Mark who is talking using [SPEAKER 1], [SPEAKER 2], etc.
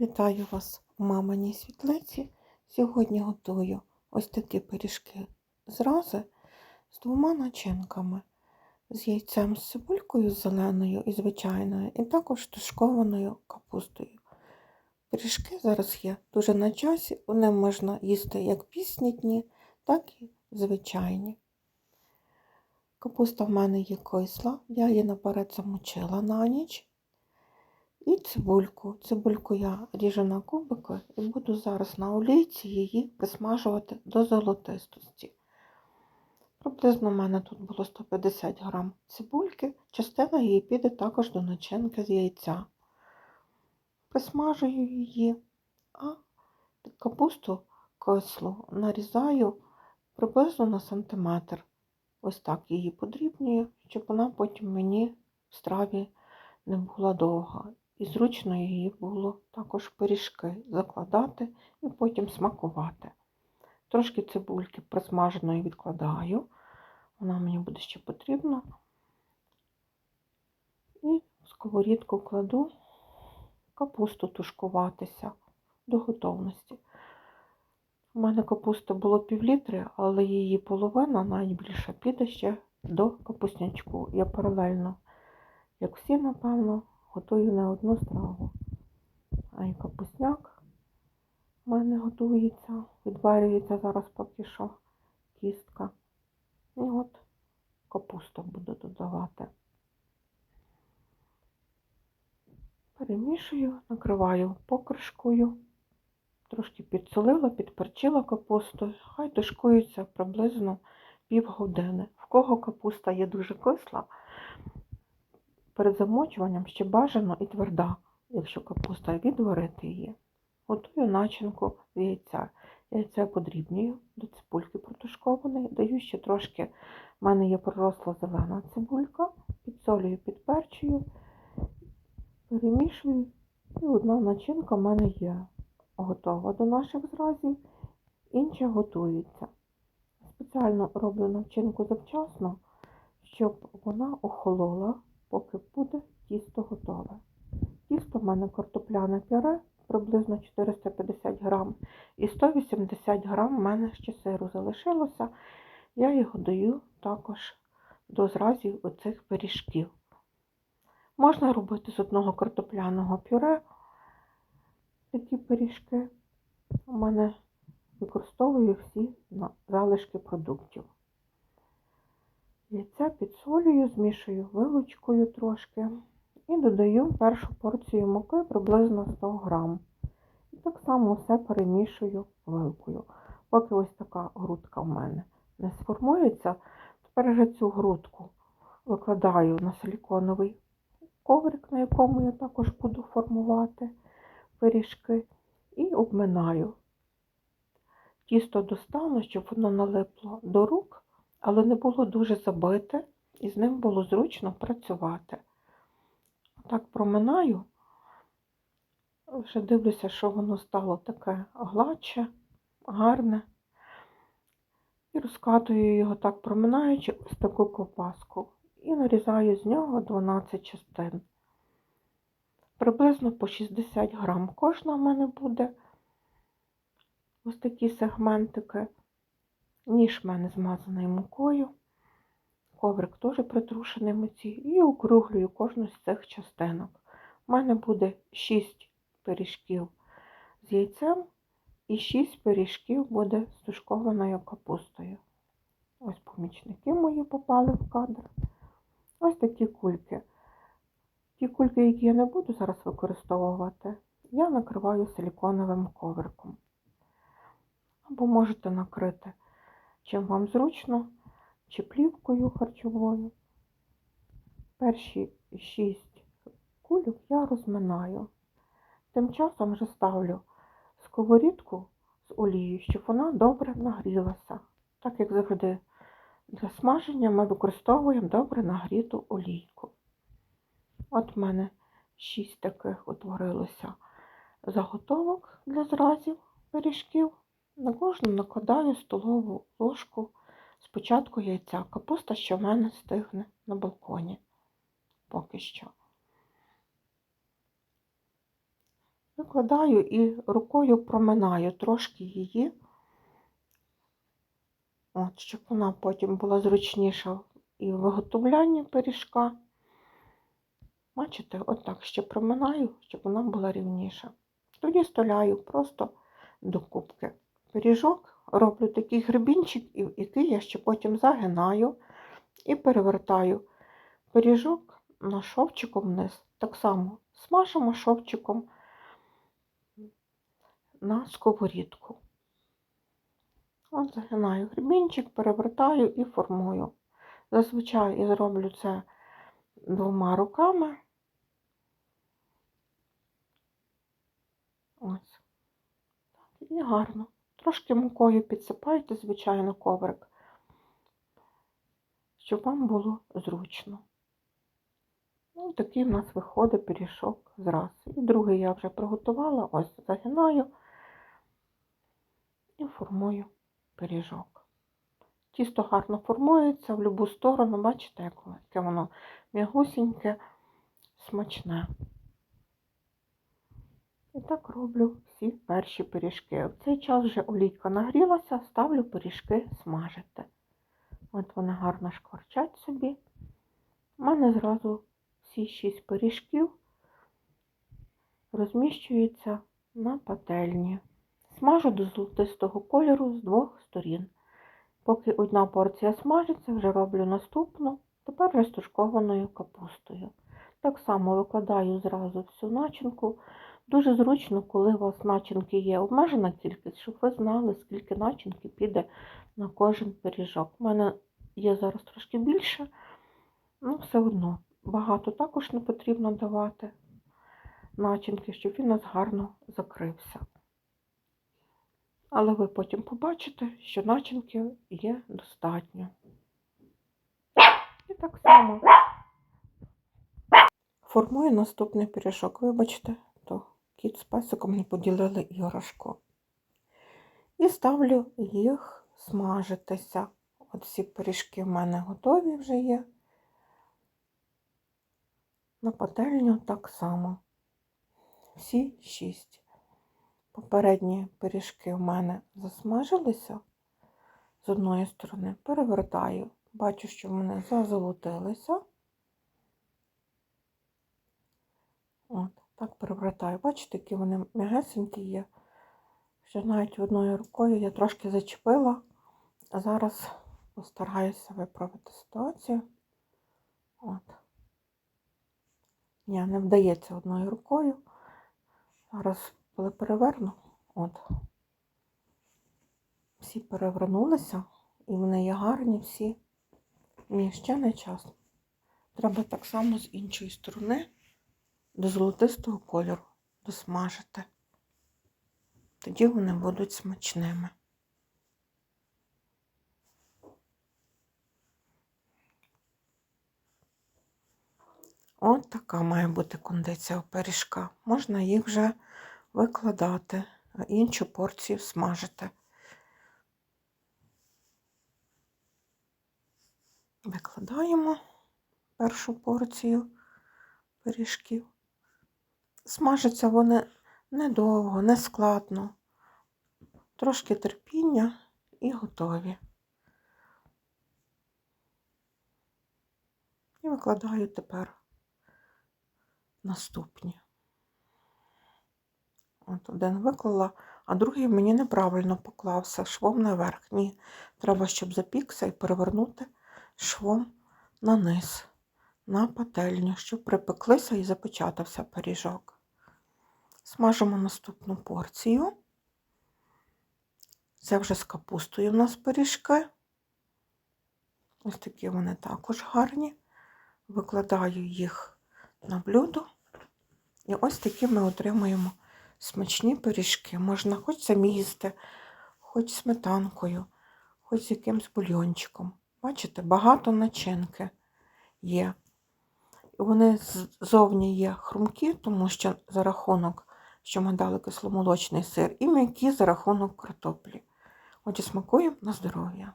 [SPEAKER 1] Вітаю вас у маминій світлиці. Сьогодні готую ось такі пиріжки з рази з двома начинками. З яйцем з цибулькою зеленою і звичайною, і також тушкованою капустою. Пиріжки зараз є дуже на часі, вони можна їсти як піснітні, так і звичайні. Капуста в мене є кисла, я її наперед замочила на ніч. І цибульку. Цибульку я ріжу на кубики і буду зараз на олійці її присмажувати до золотистості. Приблизно в мене тут було 150 грам цибульки, частина її піде також до начинки з яйця. Присмажую її, а капусту кислу нарізаю приблизно на сантиметр. Ось так її подрібнюю, щоб вона потім мені в страві не була довга. І зручно її було також пиріжки закладати і потім смакувати. Трошки цибульки присмаженої відкладаю, вона мені буде ще потрібна. І в сковорідку кладу капусту тушкуватися до готовності. У мене капусти було півлітри, але її половина найбільше піде ще до капуснячку. Я паралельно, як всі, напевно, готую не одну страву. А й капусняк в мене готується, відварюється зараз поки що кістка. І от капусту буду додавати. Перемішую, накриваю покришкою, трошки підсолила, підперчила капусту, хай тушкується приблизно півгодини. В кого капуста є дуже кисла, перед замочуванням ще бажано і тверда, якщо капуста відварити її. Готую начинку з яйця. Яйця подрібнюю до цибульки протушкованої, даю ще трошки, в мене є проросла зелена цибулька, підсолюю, підперчую, перемішую, і одна начинка в мене є готова до наших зразів, інша готується. Спеціально роблю начинку завчасно, щоб вона охолола поки буде тісто готове. Тісто в мене картопляне пюре, приблизно 450 грам, і 180 грам в мене ще сиру залишилося. Я його даю також до зразів оцих пиріжків. Можна робити з одного картопляного пюре такі пиріжки. У мене використовую всі залишки продуктів. Яйця підсолюю, змішую вилочкою трошки і додаю першу порцію муки приблизно 100 грам. І так само все перемішую вилкою. Поки ось така грудка в мене не сформується, тепер вже цю грудку викладаю на силіконовий коврик, на якому я також буду формувати пиріжки, і обминаю. Тісто достану, щоб воно налипло до рук але не було дуже забите, і з ним було зручно працювати. Так проминаю, вже дивлюся, що воно стало таке гладше, гарне. І розкатую його так, проминаючи ось таку ковпаску. І нарізаю з нього 12 частин. Приблизно по 60 грам кожна в мене буде ось такі сегментики. Ніж в мене змазаний мукою, коврик теж притрушений муці, і округлюю кожну з цих частинок. У мене буде 6 пиріжків з яйцем і 6 пиріжків буде з тушкованою капустою. Ось помічники мої попали в кадр. Ось такі кульки. Ті кульки, які я не буду зараз використовувати, я накриваю силіконовим ковриком. Або можете накрити чим вам зручно, чи плівкою харчовою. Перші шість кульок я розминаю. Тим часом вже ставлю сковорідку з олією, щоб вона добре нагрілася. Так як завжди, для смаження ми використовуємо добре нагріту олійку. От в мене шість таких утворилося заготовок для зразів пиріжків. На кожну накладаю столову ложку спочатку яйця. Капуста, що в мене стигне на балконі поки що. викладаю і рукою проминаю трошки її, от, щоб вона потім була зручніша і в виготовлянні пиріжка. Бачите, отак ще проминаю, щоб вона була рівніша. Тоді столяю просто до кубки. Пиріжок роблю такий гребінчик, і- який я ще потім загинаю і перевертаю пиріжок на шовчиком вниз. Так само смажимо шовчиком на сковорідку. От загинаю гребінчик, перевертаю і формую. Зазвичай я зроблю це двома руками. Ось. І гарно. Трошки мукою підсипайте, звичайно, коврик, щоб вам було зручно. Ну, такий в нас виходить пиріжок зраз. І другий я вже приготувала, ось загинаю і формую пиріжок. Тісто гарно формується в будь-яку сторону, бачите, яке воно м'ягусіньке, смачне. І так роблю всі перші пиріжки. В цей час вже олійка нагрілася, ставлю пиріжки смажити. От вони гарно шкварчать собі. У мене зразу всі шість пиріжків розміщуються на пательні. Смажу до золотистого кольору з двох сторін. Поки одна порція смажиться, вже роблю наступну, тепер з капустою. Так само викладаю зразу всю начинку. Дуже зручно, коли у вас начинки є обмежена кількість, щоб ви знали, скільки начинки піде на кожен пиріжок. У мене є зараз трошки більше, ну все одно. Багато також не потрібно давати начинки, щоб він у нас гарно закрився. Але ви потім побачите, що начинки є достатньо. І так само формую наступний пиріжок. Вибачте, кіт з песиком не поділили іграшку. І ставлю їх смажитися. От всі пиріжки в мене готові вже є. На пательню так само. Всі шість. Попередні пиріжки в мене засмажилися з одної сторони, перевертаю. Бачу, що в мене зазолотилися. От, так перевертаю. Бачите, які вони м'ягесенькі є. Що навіть одною рукою я трошки зачепила, а зараз постараюся виправити ситуацію. От. Ні, не вдається одною рукою. Зараз, коли переверну, от. Всі перевернулися, і вони є гарні всі. Ні, ще не час. Треба так само з іншої сторони до золотистого кольору досмажити. Тоді вони будуть смачними. От така має бути кондиція у пиріжка. Можна їх вже викладати, а іншу порцію смажити. Викладаємо першу порцію пиріжків. Смажаться вони недовго, не складно. Трошки терпіння і готові. І викладаю тепер наступні. От один виклала, а другий мені неправильно поклався швом наверх. Ні, треба, щоб запікся і перевернути швом на низ, на пательню, щоб припеклися і запечатався пиріжок. Смажимо наступну порцію. Це вже з капустою в нас пиріжки. Ось такі вони також гарні. Викладаю їх на блюдо. І ось такі ми отримуємо смачні пиріжки. Можна хоч самі їсти, хоч сметанкою, хоч з якимсь бульйончиком. Бачите, багато начинки є. І вони ззовні є хрумкі, тому що за рахунок, що ми дали кисломолочний сир, і м'які за рахунок картоплі. Отже, смакуємо на здоров'я.